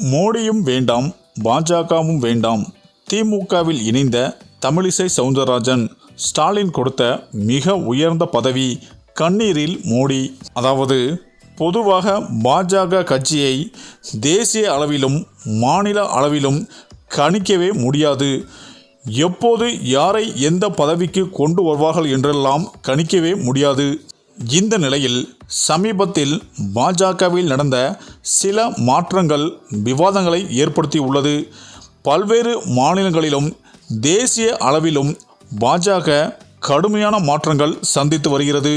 மோடியும் வேண்டாம் பாஜகவும் வேண்டாம். திமுகவில் இணைந்த தமிழிசை சவுந்தரராஜன் ஸ்டாலின் கொடுத்த மிக உயர்ந்த பதவி கண்ணீரில் மோடி. அதாவது பொதுவாக பாஜக கட்சியை தேசிய அளவிலும் மாநில அளவிலும் கணிக்கவே முடியாது. எப்போது யாரை எந்த பதவிக்கு கொண்டு வருவார்கள் என்றெல்லாம் கணிக்கவே முடியாது. இந்த நிலையில் சமீபத்தில் பாஜகவில் நடந்த சில மாற்றங்கள் விவாதங்களை ஏற்படுத்தியுள்ளது பல்வேறு மாநிலங்களிலும் தேசிய அளவிலும் பாஜக கடுமையான மாற்றங்கள் சந்தித்து வருகிறது.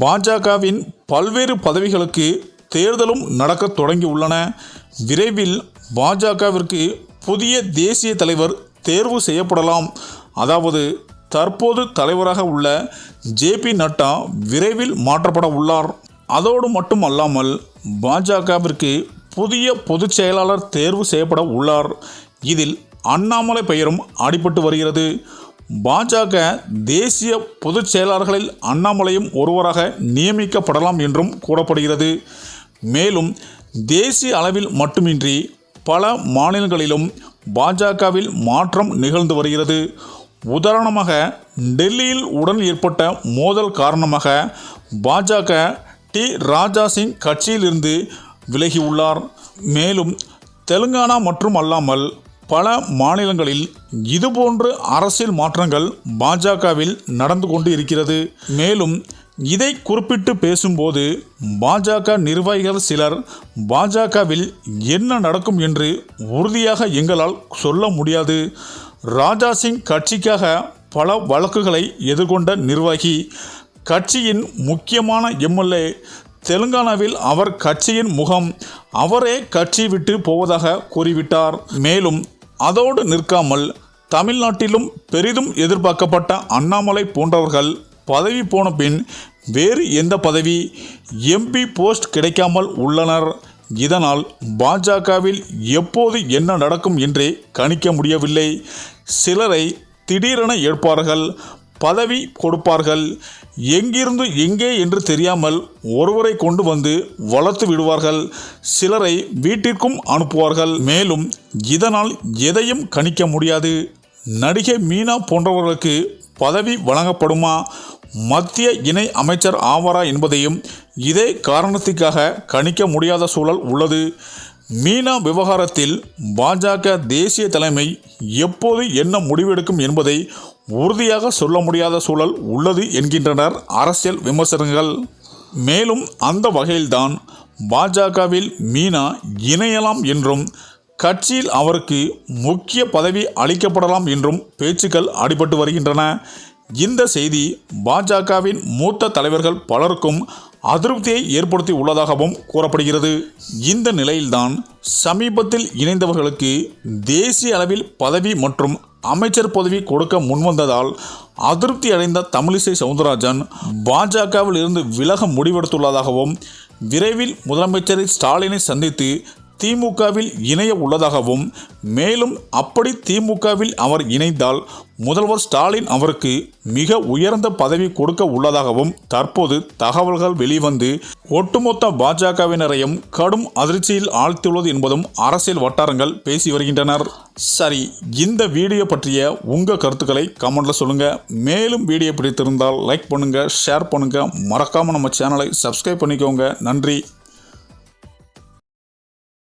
பாஜகவின் பல்வேறு பதவிகளுக்கு தேர்தலும் நடக்க தொடங்கியுள்ளன விரைவில் பாஜகவிற்கு புதிய தேசிய தலைவர் தேர்வு செய்யப்படலாம். அதாவது தற்போது தலைவராக உள்ள ஜேபி நட்டா விரைவில் மாற்றப்பட உள்ளார். அதோடு மட்டும் அல்லாமல் பாஜகவிற்கு புதிய பொதுச் செயலாளர் தேர்வு செய்யப்பட உள்ளார். இதில் அண்ணாமலை பெயரும் அடிபட்டு வருகிறது. பாஜக தேசிய பொதுச் செயலாளர்களில் அண்ணாமலையும் ஒருவராக நியமிக்கப்படலாம் என்றும் கூறப்படுகிறது. மேலும் தேசிய அளவில் மட்டுமின்றி பல மாநிலங்களிலும் பாஜகவில் மாற்றம் நிகழ்ந்து வருகிறது. உதாரணமாக டெல்லியில் உடன் ஏற்பட்ட மோதல் காரணமாக பாஜக டி ராஜா சிங் கட்சியிலிருந்து விலகியுள்ளார். மேலும் தெலுங்கானா மற்றும் அல்லாமல் பல மாநிலங்களில் இதுபோன்று அரசியல் மாற்றங்கள் பாஜகவில் நடந்து கொண்டு இருக்கிறது. மேலும் இதை குறிப்பிட்டு பேசும்போது பாஜக நிர்வாகிகள் சிலர் பாஜகவில் என்ன நடக்கும் என்று உறுதியாக எங்களால் சொல்ல முடியாது. ராஜா சிங் கட்சிக்காக பல வழக்குகளை எதிர்கொண்ட நிர்வாகி கட்சியின் முக்கியமான எம்எல்ஏ தெலுங்கானாவில் அவர் கட்சியின் முகம் அவரே கட்சி விட்டு போவதாக கூறிவிட்டார். மேலும் அதோடு நிற்காமல் தமிழ்நாட்டிலும் பெரிதும் எதிர்பார்க்கப்பட்ட அண்ணாமலை போன்றவர்கள் பதவி போன பின் வேறு எந்த பதவி எம்பி போஸ்ட் கிடைக்காமல் உள்ளனர். இதனால் பாஜகவில் எப்போது என்ன நடக்கும் என்றே கணிக்க முடியவில்லை. சிலரை திடீரென ஏற்பார்கள் பதவி கொடுப்பார்கள். எங்கிருந்து எங்கே என்று தெரியாமல் ஒருவரை கொண்டு வந்து வளர்த்து விடுவார்கள். சிலரை வீட்டிற்கும் அனுப்புவார்கள். மேலும் இதனால் எதையும் கணிக்க முடியாது. நடிகை மீனா போன்றவர்களுக்கு பதவி வழங்கப்படுமா? மத்திய இணை அமைச்சர் ஆவாரா என்பதையும் இதே காரணத்திற்காக கணிக்க முடியாத சூழல் உள்ளது. மீனா விவகாரத்தில் பாஜக தேசிய தலைமை எப்போது என்ன முடிவெடுக்கும் என்பதை உறுதியாக சொல்ல முடியாத சூழல் உள்ளது என்கின்றனர் அரசியல் விமர்சகர்கள். மேலும் அந்த வகையில்தான் பாஜகவில் மீனா இணையலாம் என்றும் கட்சியில் அவருக்கு முக்கிய பதவி அளிக்கப்படலாம் என்றும் பேச்சுக்கள் அடிபட்டு வருகின்றன. இந்த செய்தி பாஜகவின் மூத்த தலைவர்கள் பலருக்கும் அதிருப்தியை ஏற்படுத்தி உள்ளதாகவும் கூறப்படுகிறது. இந்த நிலையில்தான் சமீபத்தில் இணைந்தவர்களுக்கு தேசிய அளவில் பதவி மற்றும் அமைச்சர் பதவி கொடுக்க முன்வந்ததால் அதிருப்தி அடைந்த தமிழிசை சவுந்தரராஜன் பாஜகவில் இருந்து விலக முடிவெடுத்துள்ளதாகவும் விரைவில் முதலமைச்சரை ஸ்டாலினை சந்தித்து திமுகவில் இணைய உள்ளதாகவும் மேலும் அப்படி திமுகவில் அவர் இணைந்தால் முதல்வர் ஸ்டாலின் அவருக்கு மிக உயர்ந்த பதவி கொடுக்க உள்ளதாகவும் தற்போது தகவல்கள் வெளிவந்து ஒட்டுமொத்த பாஜகவினரையும் கடும் அதிர்ச்சியில் ஆழ்த்தியுள்ளது என்பதும் அரசியல் வட்டாரங்கள் பேசி வருகின்றனர். சரி இந்த வீடியோ பற்றிய உங்கள் கருத்துக்களை கமெண்ட்ல சொல்லுங்க. மேலும் வீடியோ பிடித்திருந்தால் லைக் பண்ணுங்க ஷேர் பண்ணுங்க. மறக்காம நம்ம சேனலை சப்ஸ்கிரைப் பண்ணிக்கோங்க. நன்றி.